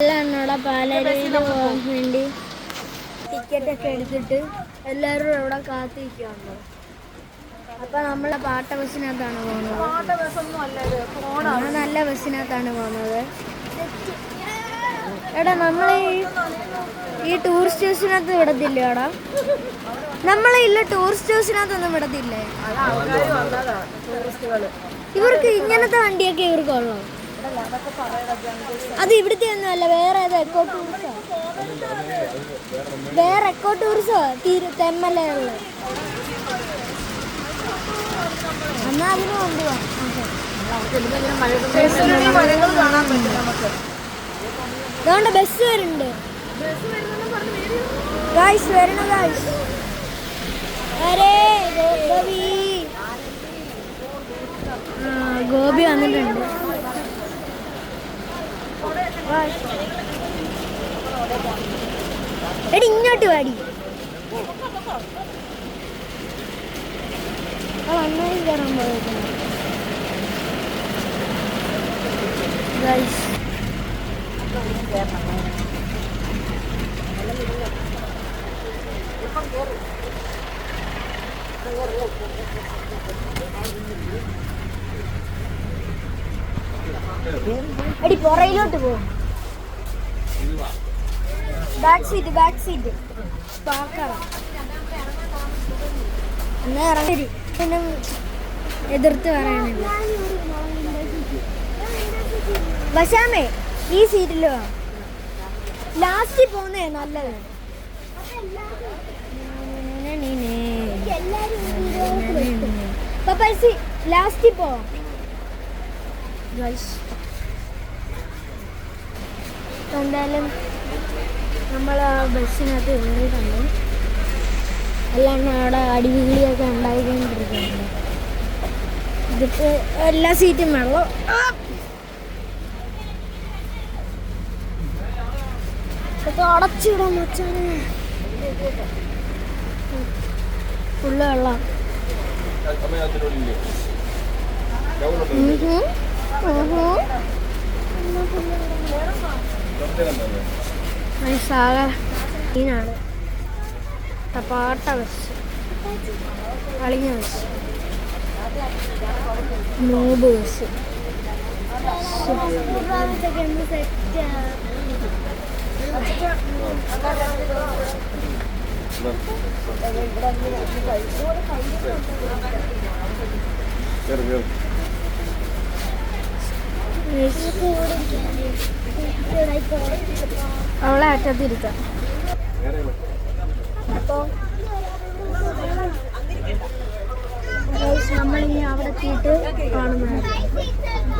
ഇവിടെ പാലരുവിയിൽ പോകാൻ വേണ്ടി ടിക്കറ്റ് ഒക്കെ എടുത്തിട്ട് എല്ലാവരും ഇവിടെ കാത്തിരിക്കുകയാണ് അപ്പൊ നമ്മളെ പാട്ട ബസ്സിനകത്താണ് പോകുന്നത്. ആ നല്ല ബസ്സിനകത്താണ് പോകുന്നത്. എടാ നമ്മൾ ഈ ടൂറിസ്റ്റ് ബസ്സിനകത്ത് വിടത്തില്ല എടാ? നമ്മളെ ഇല്ല ടൂറിസ്റ്റ് ബസ്സിനകത്തൊന്നും വിടത്തില്ലേ? ഇവർക്ക് ഇങ്ങനത്തെ വണ്ടിയൊക്കെ ഇവർക്ക് ഉള്ളൂ? അത് ഇവിടുത്തെ ഒന്നും അല്ല വേറെ എക്കോ ടൂറിസോ വേറെ എക്കോ ടൂറിസോ തീരു തെമ്മലുള്ള എന്നാ അതിന് കൊണ്ടുപോകാം ബസ് വരുന്നുണ്ട്. ഗായ്സ് വരണ ഗായ്സ് ഗോപി വന്നിട്ടുണ്ട്. എടി ഇങ്ങോട്ട് വാടി. അണ്ണായി കയറാൻ ഗൈസ് എടി പുറയിലോട്ട് പോ. ബാക്ക് സീറ്റ് ബാക്ക് സീറ്റ് പാക്കണം എന്നാ ഇറങ്ങി പിന്നെ എതിർത്ത് പറയണില്ല. വശാമേ ഈ സീറ്റിൽ ലാസ്റ്റ് ലാസ്റ്റിൽ പോകുന്നേ നല്ലത്. പപ്പൈസി ലാസ്റ്റിൽ പോവാം നമ്മൾ ആ ബസ്സിനകത്ത് കയറിയിട്ടുണ്ട് എല്ലാം അവിടെ അടിപിടിയൊക്കെ ഉണ്ടായിക്കൊണ്ടിരിക്കുന്നുണ്ട്. ഇതിപ്പോൾ എല്ലാ സീറ്റും വെള്ളം. ഇതൊക്കെ അടച്ചിടാൻ വെച്ചാണ് ഫുള്ള് വെള്ളം. ഉഹും. ഉഹും. മനസ്സാക ഈനാണ് തപ്പാട്ട വെച്ച്. അളിഞ്ഞ ബസ് നോബ് ബസ് അവളെ അറ്റത്തിരിക്കാം അപ്പോൾ നമ്മളിനി അവിടെ എത്തിയിട്ട് കാണുന്നതായിരിക്കും.